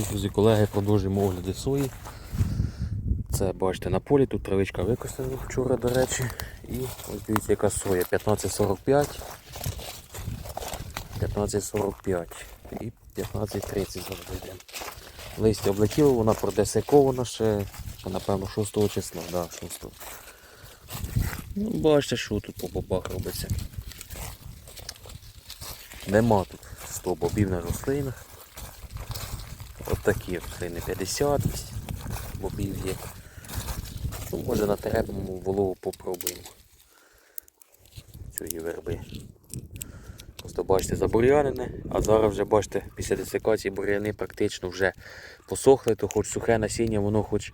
Привіт, друзі, колеги, продовжуємо огляди сої. Це бачите на полі, тут травичка викосила вчора, до речі. І ось дивіться, яка соя. 1545, 1545 і 1530 зараз йдемо. Листя облетіло, вона продесикована ще, ще напевно 6 числа. Да, 6. Ну, бачите, що тут по бобах робиться. Нема тут 100 бобів на рослинах. От такі рослини 50 бобів є. Ну, може на терепному вологу попробуємо цієї верби. Просто бачите, забур'янене, а зараз вже бачите, після десикації бур'яни практично вже посохли, то хоч сухе насіння, воно хоч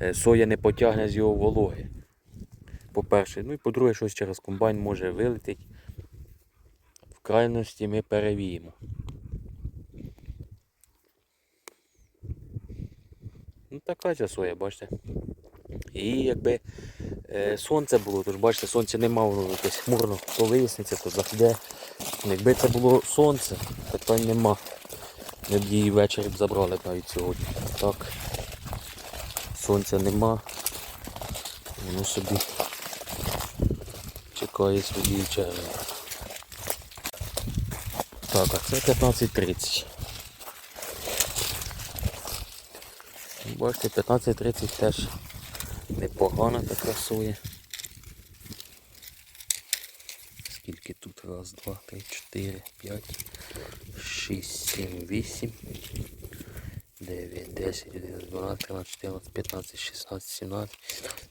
е, соя не потягне з його вологи. По-перше, ну і по-друге, щось через комбайн може вилетить. В крайності ми перевіємо. Така ця соя, бачите. І якби е, сонце було, то ж бачите, сонця нема, воно якесь хмурно, то виясниться, то захде. Якби це було сонце, питань нема. Ми б її ввечері б забрали навіть сьогодні. Так. Сонця нема. Воно собі чекає своєї черги. Так, а це 15.30. Бачите, 15.30 теж непогана така соя. Скільки тут? Раз, два, три, чотири, п'ять, шість, сім, вісім, дев'ять, десять, одинадцять, дванадцять, тринадцять, чотирнадцять, п'ятнадцять, шістнадцять, сімнадцять,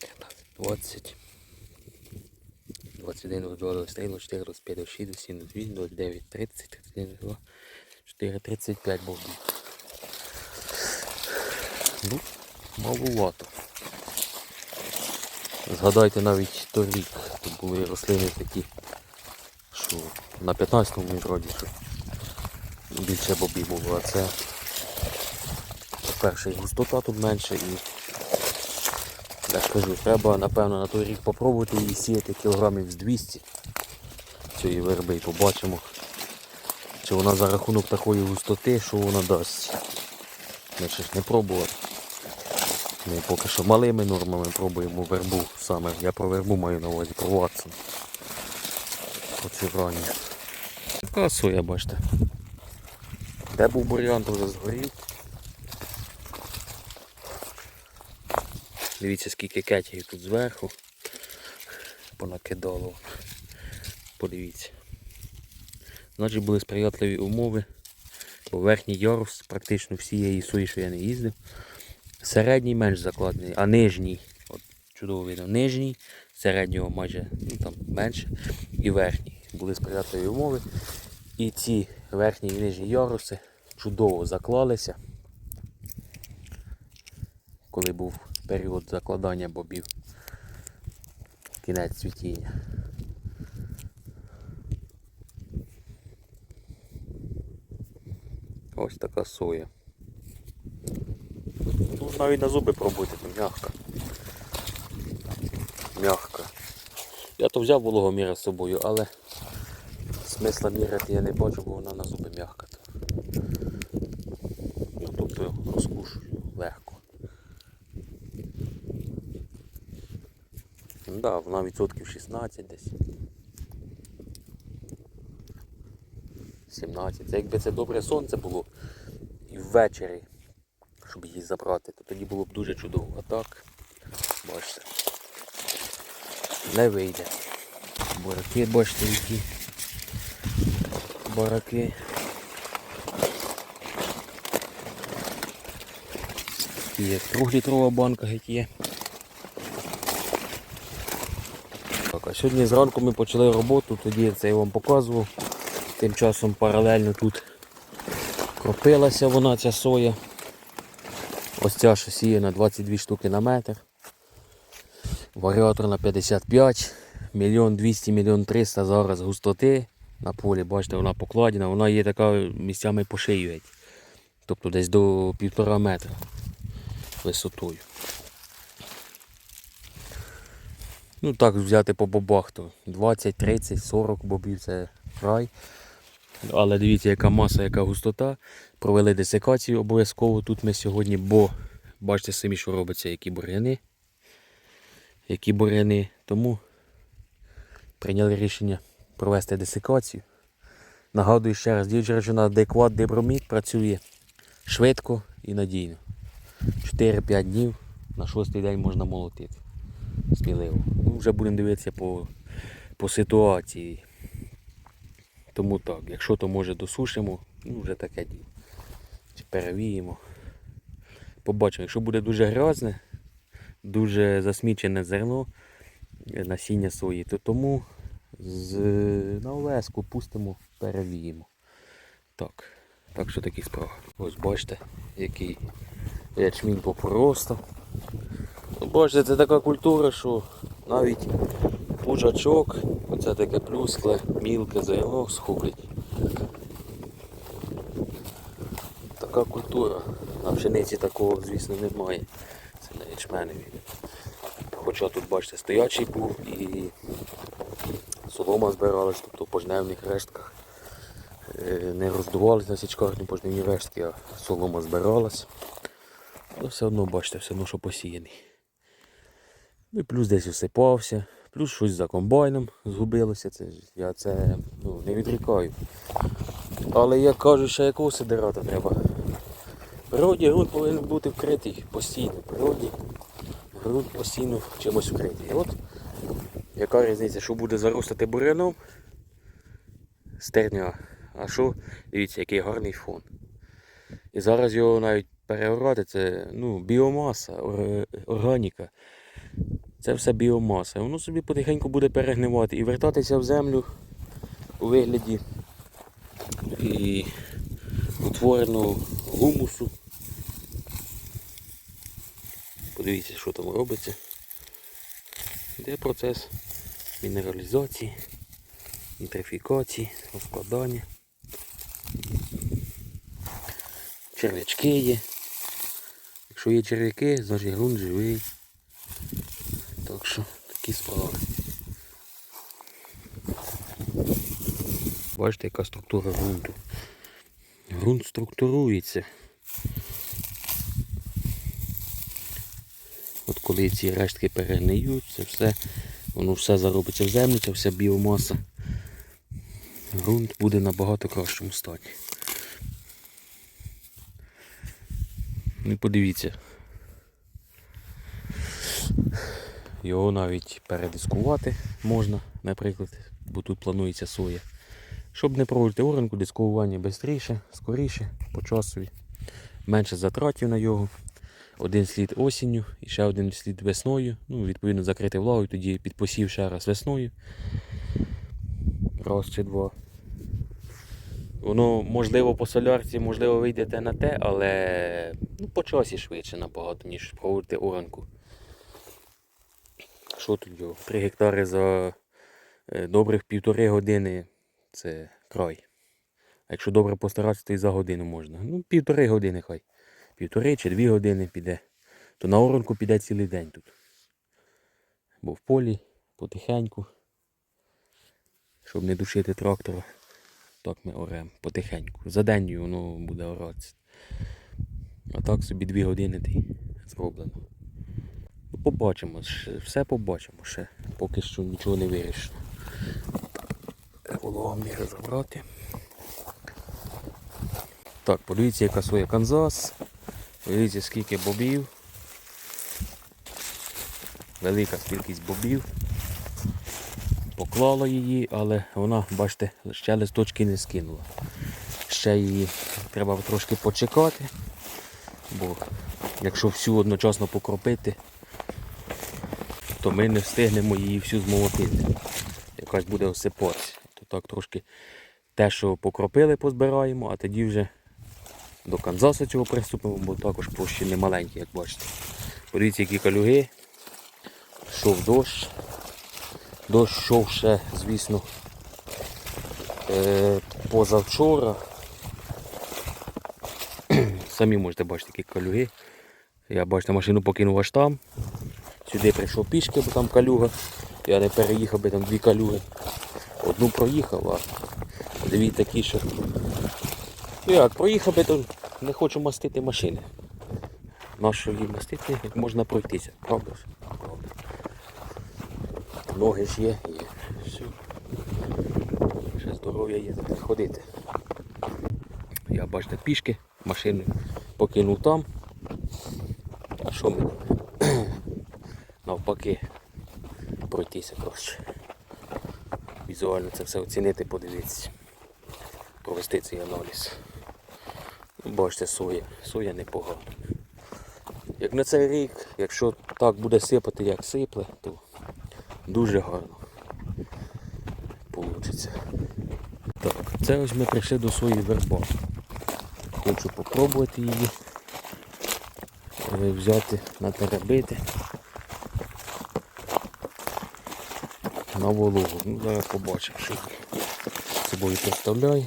дев'ятнадцять, двадцять. 21, 22, 23, 24, 25, 26, 27, 28, 29, 30, 31, 32, 4, 35 бобів. Ну, малувато. Згадайте навіть торік. Тут були рослини такі, що на 15-му відроді, що більше бобів було, а це по-перше, і густота тут менше і я ж кажу, треба напевно на той рік попробувати її сіяти кілограмів з 200 цієї верби і побачимо, чи вона за рахунок такої густоти, що вона дасть. Ми ще ж не пробували. Ми поки що малими нормами пробуємо вербу саме. Я про вербу маю на увазі, про Ватсон. Про ці ранні. Така соя, бачите. Де був бур'ян, то вже згорів. Дивіться скільки кетів тут зверху. Понакидало. Подивіться. Значить були сприятливі умови. Бо верхній ярус практично всієї сої, що я не їздив. Середній менш закладений, а нижній, от чудово видно, нижній, середнього майже ну, там, менше і верхній. Були сприятливі умови. І ці верхні і нижні яруси чудово заклалися. Коли був період закладання бобів. Кінець цвітіння. Ось така соя. Ну, навіть на зуби пробуйте, то м'ягка. М'ягка. Я то взяв вологоміра з собою, але смисла міряти я не бачу, бо вона на зуби м'ягка. Ну, тобто розкушую легко. Так, да, вона відсотків 16 десь. 17. Це якби це добре сонце було і ввечері, щоб її забрати, то тоді було б дуже чудово. А так, бачите, не вийде. Бараки, бачите, які бараки. Є трьохлітрова банка геть є. Так, а сьогодні зранку ми почали роботу, тоді це я вам показував. Тим часом паралельно тут кропилася вона ця соя. Ось ця що сіє на 22 штуки на метр. Варіатор на 55, мільйон 200, мільйон 300 зараз густоти на полі. Бачите, вона покладена, вона є така місцями по шию. Тобто десь до півтора метра висотою. Ну так взяти по бобах, то 20, 30, 40 бобів це рай. Але дивіться, яка маса, яка густота. Провели десикацію обов'язково тут ми сьогодні, бо бачите самі, що робиться, які бур'яни. Які бур'яни. Тому прийняли рішення провести десикацію. Нагадую ще раз, речовина адекват дебромід працює швидко і надійно. 4-5 днів на шостий день можна молотити. Сміливо. Ну, вже будемо дивитися по, по ситуації. Тому так, якщо то може досушимо, ну вже таке діло. Перевіємо. Побачимо, якщо буде дуже грязне, дуже засмічене зерно, е, насіння сої, то тому з, на овеску пустимо, перевіємо. Так, так що такі справи. Ось бачите, який ячмінь попростав. Бачите, це така культура, що навіть пужачок, оце таке плюскле, мілке зерно схоплять. Така культура. На пшениці такого, звісно, немає. Це на ячменеві. Хоча тут, бачите, стоячий був і солома збиралась, тобто по жневних рештках. Е, Не роздувались на січкарні пожнивні рештки, а солома збиралась. Але все одно, бачите, все одно, що посіяний. Ну і плюс десь осипався, плюс щось за комбайном згубилося. Це, я це ну, не відрікаю. Але як кажуть, ще якого сидирата треба. Природі ґрунт повинен бути вкритий постійно. Природі ґрунт постійно чимось вкритий. І от яка різниця, що буде заростати буряном стерня, а що, дивіться, який гарний фон. І зараз його навіть переорати, це ну, біомаса, органіка. Це все біомаса. Воно собі потихеньку буде перегнивати і вертатися в землю у вигляді і утвореного гумусу. Подивіться, що там робиться. Йде процес мінералізації, інтрифікації, розкладання. Черв'ячки є. Якщо є черв'яки, значить ґрунт живий. Такі справи. Бачите, яка структура ґрунту. Ґрунт структурується. От коли ці рештки перегниють, це все, воно все заробиться в землю, це вся біомаса. Ґрунт буде набагато кращому стані. Ну і подивіться. Його навіть передискувати можна, наприклад, бо тут планується соя. Щоб не проводити оранку, дискування швидше, скоріше, по часові. Менше затратів на його. Один слід осінню і ще один слід весною. Ну, відповідно, закрити влагою, тоді підпосів ще раз весною. Раз чи два. Воно можливо по солярці, можливо, вийдете на те, але ну, по часі швидше набагато, ніж проводити оранку. Що тут його? 3 гектари за е, добрих півтори години це край. А якщо добре постаратися, то і за годину можна. Ну, півтори години хай. Півтори чи дві години піде. То на оранку піде цілий день тут. Бо в полі потихеньку. Щоб не душити трактора. Так ми оремо потихеньку. За день воно буде оратися. А так собі дві години й зроблено. Ну, побачимо, все побачимо ще. Поки що нічого не вирішено. Вологомір забрати. Так, подивіться, яка своя Канзас. Подивіться, скільки бобів. Велика кількість бобів. Поклала її, але вона, бачите, ще листочки не скинула. Ще її треба трошки почекати, бо якщо всю одночасно покропити, то ми не встигнемо її всю змолотити. Якась буде осипатися. То так трошки те, що покропили, позбираємо, а тоді вже до Канзаса цього приступимо, бо також площі не маленькі, як бачите. Подивіться, які калюги. Йшов дощ. Дощ йшов ще, звісно, е, позавчора. Самі можете бачити, які калюги. Я бачите, машину покинув аж там. Сюди прийшов пішки, бо там калюга. Я не переїхав би там дві калюги. Одну проїхав, а Дві такі. Ну як, проїхав би, то не хочу мастити машини. Нащо її мастити, як можна пройтися, правда ж? Правда. Ноги ж є, є. Все. Ще здоров'я є ходити. Я бачите, пішки, машину покинув там. А що мені? Навпаки, пройтися краще. Візуально це все оцінити, подивитися. Провести цей аналіз. Ну, Бачите, соя. Соя непогана. Як на цей рік, якщо так буде сипати, як сипле, то дуже гарно получиться. Так, це ось ми прийшли до своєї верба. Хочу попробувати її е, взяти, натеребити на вологу. Ну, зараз побачимо, що собою представляє.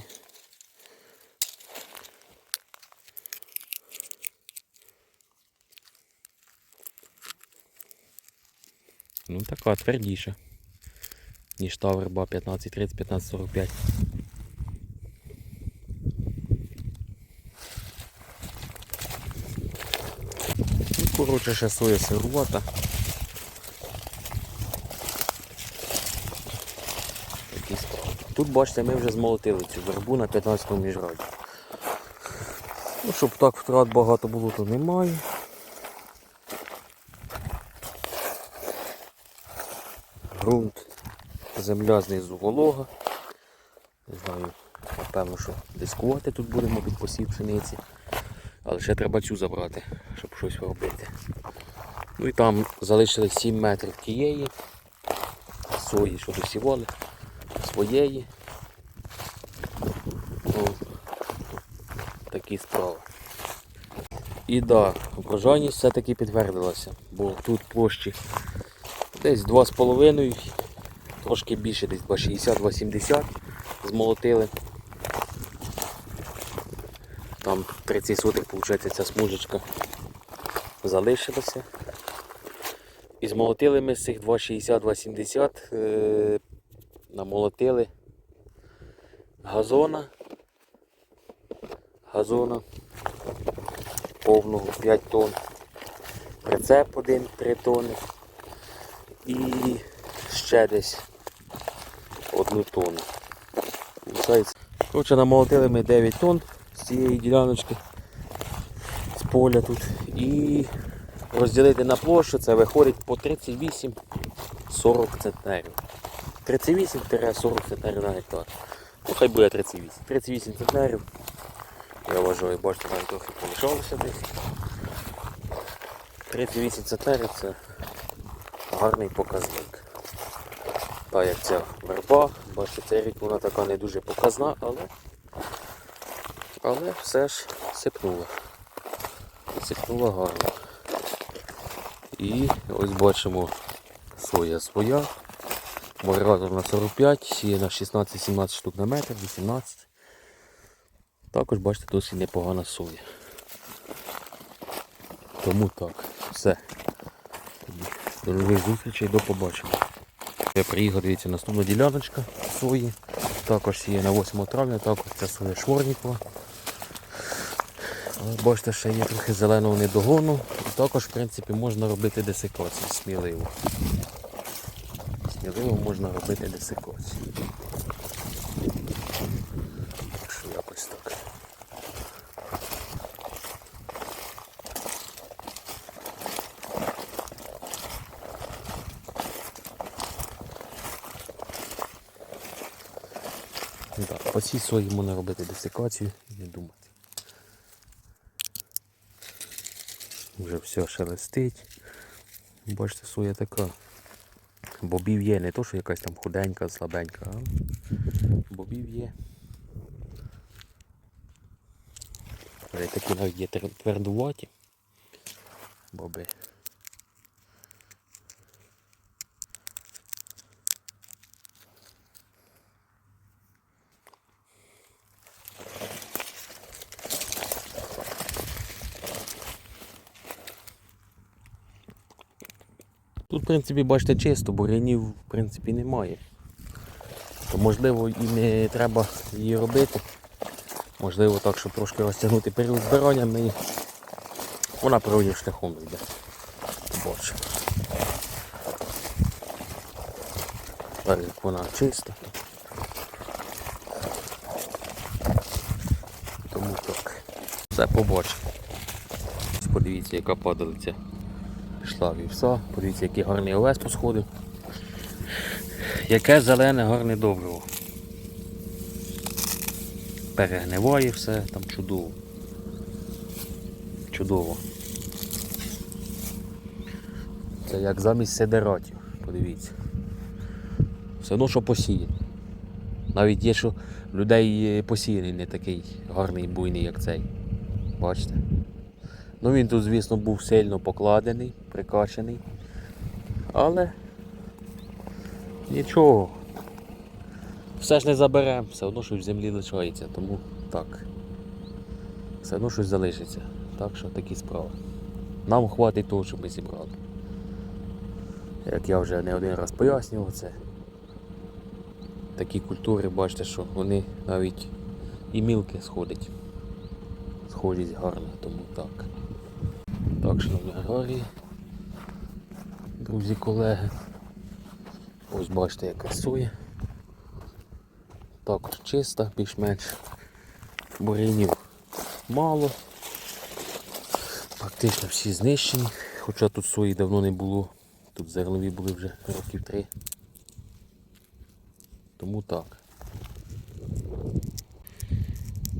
Ну така твердіша, ніж та верба 1530, 1545. Ну, коротше, ще соя сирувата. Такі справи. Тут бачите, ми вже змолотили цю вербу на 15-му міжраді. Ну, щоб так втрат багато було, то немає. Грунт, земля знизу волога. Не знаю, напевно, що дискувати тут будемо під посів пшениці. Але ще треба цю забрати, щоб щось робити. Ну і там залишилось 7 метрів тієї сої, що досівали, своєї. Ну, такі справи. І да, врожайність все-таки підтвердилася, бо тут площі десь 2,5, трошки більше, десь 2,60-2,70 змолотили. Там 30 сотих, виходить, ця смужечка залишилася. І змолотили ми з цих 2,60-2,70, е, намолотили газона. Газона повного 5 тонн. Прицеп один 3 тонни. І ще десь одну тонну. Коротше, намолотили ми 9 тонн з цієї діляночки з поля тут. І розділити на площу, це виходить по 38-40 центнерів. 38-40 центнерів на гектар. Ну хай буде 38. 38 центнерів. Я вважаю, бачите, навіть трохи помішалося десь. 38 центнерів це гарний показник. Так як ця верба, бачите, цей рік вона така не дуже показна, але, але все ж сипнула. Сипнула гарно. І ось бачимо соя своя. Варіатор на 45, сіє на 16-17 штук на метр, 18. Також бачите досить непогана соя. Тому так, все. До нових зустрічей, до побачення. Я приїхав, дивіться, наступна діляночка сої. Також сіє на 8 травня, також це соя Шворнікова. Бачите, ще є трохи зеленого недогону. Також, в принципі, можна робити десикацію сміливо. Сміливо можна робити десикацію. Так що якось так. Так, по цій сої можна робити десикацію і не думати. Вже все шелестить. Бачите, соя така. Бобів є, не то, що якась там худенька, слабенька, а бобів є. Але такі навіть є твердуваті. Боби. В принципі, бачите, чисто, бурянів, в принципі, немає. то можливо і не треба її робити. Можливо так, щоб трошки розтягнути період збирання, ми вона природним шляхом йде. Побачимо. Так як вона чиста. Тому так. Все побачимо. Подивіться, яка падалиця пішла вівса. Подивіться, який гарний овес посходив. Яке зелене гарне добриво. Перегниває все, там чудово. Чудово. Це як замість сидератів, подивіться. Все одно, що посіяно. Навіть є, що людей посіяний не такий гарний буйний, як цей. Бачите? Ну він тут, звісно, був сильно покладений, прикачаний. Але нічого. Все ж не заберемо, все одно щось в землі лишається, тому так. Все одно щось залишиться. Так що такі справи. Нам хватить того, що ми зібрали. Як я вже не один раз пояснював це. Такі культури, бачите, що вони навіть і мілки сходять. Сходять гарно, тому так. Так, шановні аграрії, друзі, колеги. Ось бачите, яка соя. Також чиста, більш-менш. Бурінів мало. Практично всі знищені, хоча тут сої давно не було. Тут зернові були вже років три. Тому так.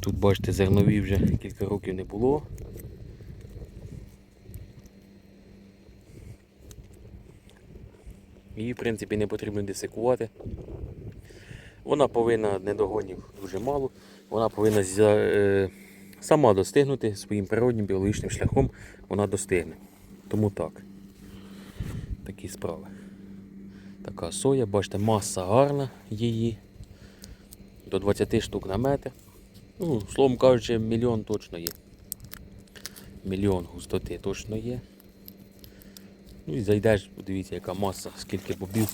Тут бачите, зернові вже кілька років не було. Її, в принципі, не потрібно десикувати. Вона повинна недогонів дуже мало. Вона повинна е, сама достигнути своїм природнім біологічним шляхом, вона достигне. Тому так. Такі справи. Така соя, бачите, маса гарна її. До 20 штук на метр. Ну, словом кажучи, мільйон точно є. Мільйон густоти точно є. Ну і зайдеш, подивіться, яка маса, скільки бобів.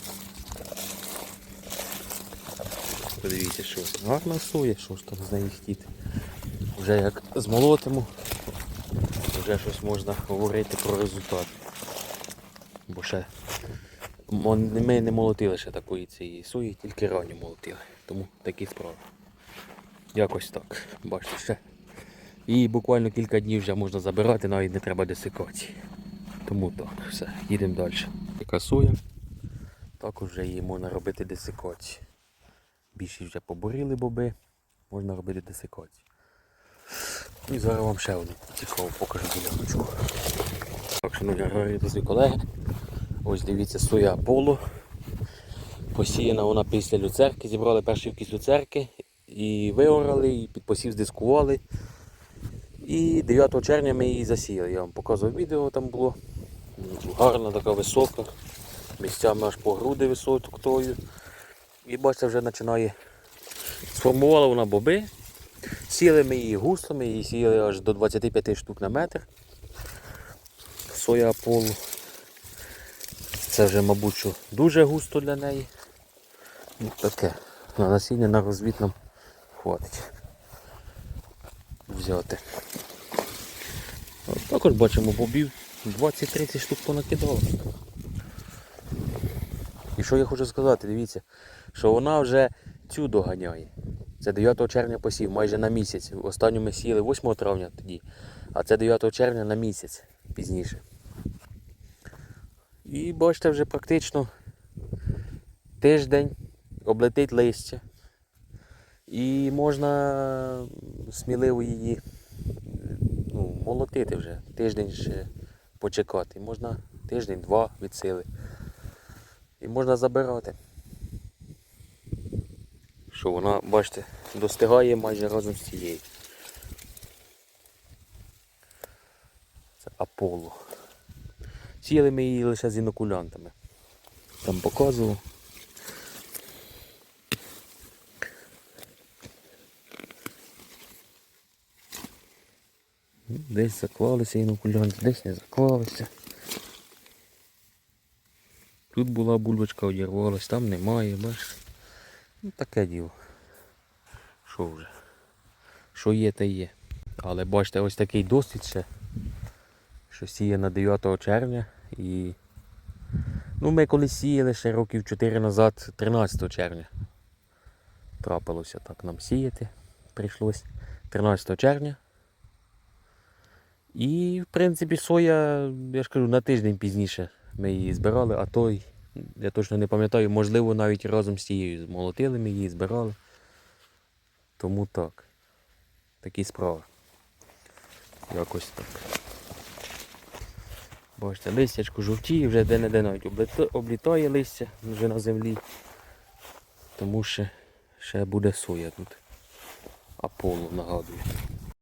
Подивіться, що це. гарна соя, що ж там з неї хотіти. Вже як змолотимо, вже щось можна говорити про результат. Бо ще ми не молотили ще такої цієї сої, тільки ранню молотили. Тому такі справи. Якось так. Бачите ще. І буквально кілька днів вже можна забирати, навіть не треба десикації. Тому так, все, їдемо далі. Соя. Також вже її можна робити десикації. Більшість вже поборіли боби, можна робити десикації. І зараз вам ще одну цікаву покажу діляночку. Так, шановні аграрії, колеги. Ось дивіться соя поло. Посіяна вона після люцерки, зібрали перші вкіс люцерки і виорали, і під посів здискували. І 9 червня ми її засіяли. Я вам показував відео там було. Гарна така висока. Місцями аж по груди високою. І бачите, вже починає. Сформувала вона боби. Сіли ми її густо, її сіяли аж до 25 штук на метр. Соя Аполло. Це вже, мабуть, що дуже густо для неї. Ну, таке. На насіння на розвід нам хватить взяти. От також бачимо бобів 20-30 штук понакидало. І що я хочу сказати, дивіться, що вона вже цю доганяє. Це 9 червня посів, майже на місяць. Останню ми сіяли 8 травня тоді, а це 9 червня на місяць пізніше. І бачите, вже практично тиждень облетить листя. І можна сміливо її ну, молотити вже. Тиждень ще почекати. Можна тиждень-два від сили. І можна забирати. Що вона, бачите, достигає майже разом з цією. Це Аполло. Сіяли ми її лише з інокулянтами. Там показував. Десь заклалися інокулянти, десь не заклалися. Тут була бульбочка, одірвалась, там немає, бачиш. Ну, таке діло. Що вже? Що є, те є. Але бачите, ось такий досвід ще, що сіє на 9 червня і. Ну, ми колись сіяли ще років 4 назад, 13 червня. Трапилося так нам сіяти. Прийшлось 13 червня. І, в принципі, соя, я ж кажу, на тиждень пізніше ми її збирали, а той, я точно не пам'ятаю, можливо, навіть разом з тією змолотили ми її, збирали. Тому так. Такі справи. Якось так. Бачите, листячко жовтіє, вже де-не-де навіть облітає листя вже на землі. Тому ще, ще буде соя тут. Аполло нагадую.